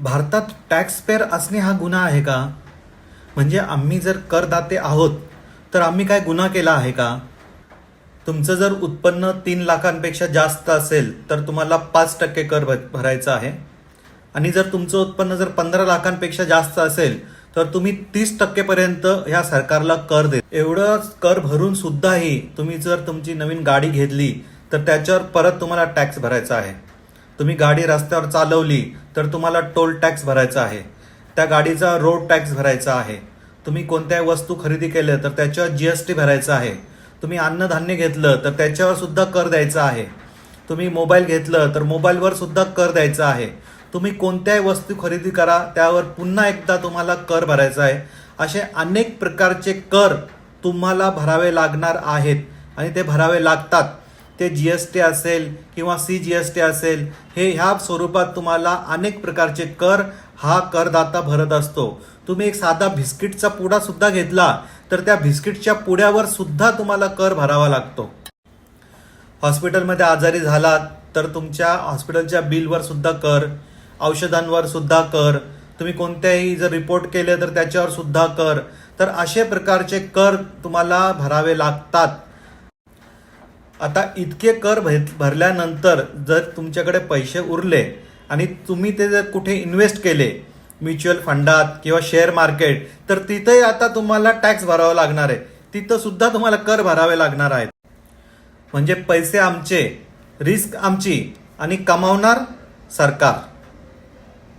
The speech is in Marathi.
भारतात टॅक्सपेअर असणे हा गुन्हा आहे का? म्हणजे आम्ही जर करदाते आहोत तर आम्ही काय गुन्हा केला आहे का? तुमचं जर उत्पन्न तीन लाखांपेक्षा जास्त असेल तर तुम्हाला पाच टक्के कर भरायचा आहे. आणि जर तुमचं उत्पन्न जर पंधरा लाखांपेक्षा जास्त असेल तर तुम्ही तीस टक्केपर्यंत ह्या सरकारला कर दे. एवढं कर भरून सुद्धाही तुम्ही जर तुमची नवीन गाडी घेतली तर त्याच्यावर परत तुम्हाला टॅक्स भरायचा आहे. तुम्ही गाडी रस्त्यावर चालवली तर तुम्हाला टोल टॅक्स भरायचा आहे. त्या गाडीचा रोड टॅक्स भरायचा आहे. तुम्ही कोणत्याही वस्तू खरेदी केल्या तर त्याच्यावर जी एस टी भरायचा आहे. तुम्ही अन्नधान्य घेतलं तर त्याच्यावर सुद्धा कर द्यायचा आहे. तुम्ही मोबाईल घेतलं तर मोबाईलवर सुद्धा कर द्यायचा आहे. तुम्ही कोणत्याही वस्तू खरेदी करा त्यावर पुन्हा एकदा तुम्हाला कर भरायचा आहे. असे अनेक प्रकारचे कर तुम्हाला भरावे लागणार आहेत आणि ते भरावे लागतात. ते जी एस टी असेल किंवा सी जी एस टी असेल हे ह्या स्वरूपात तुम्हाला अनेक प्रकारचे कर हा करदाता भरत असतो. तुम्ही एक साधा बिस्किटचा पुडा सुद्धा घेतला तर त्या बिस्किटच्या पुड्यावर सुद्धा तुम्हाला कर भरावा लागतो. हॉस्पिटलमध्ये आजारी झालात तर तुमच्या हॉस्पिटलच्या बिलवर सुद्धा कर औषधांवर सुद्धा कर तुम्ही कोणत्याही जर रिपोर्ट केले तर त्याच्यावर सुद्धा कर तर असे प्रकारचे कर तुम्हाला भरावे लागतात. आता इतके कर भर- भरल्यानंतर जर तुमच्याकडे पैसे उरले आणि तुम्ही ते जर कुठे इन्व्हेस्ट केले म्युच्युअल फंडात किंवा शेअर मार्केट तर तिथेही आता तुम्हाला टॅक्स भरावा लागणार आहे. तिथं सुद्धा तुम्हाला कर भरावे लागणार आहेत. म्हणजे पैसे आमचे रिस्क आमची आणि कमावणार सरकार.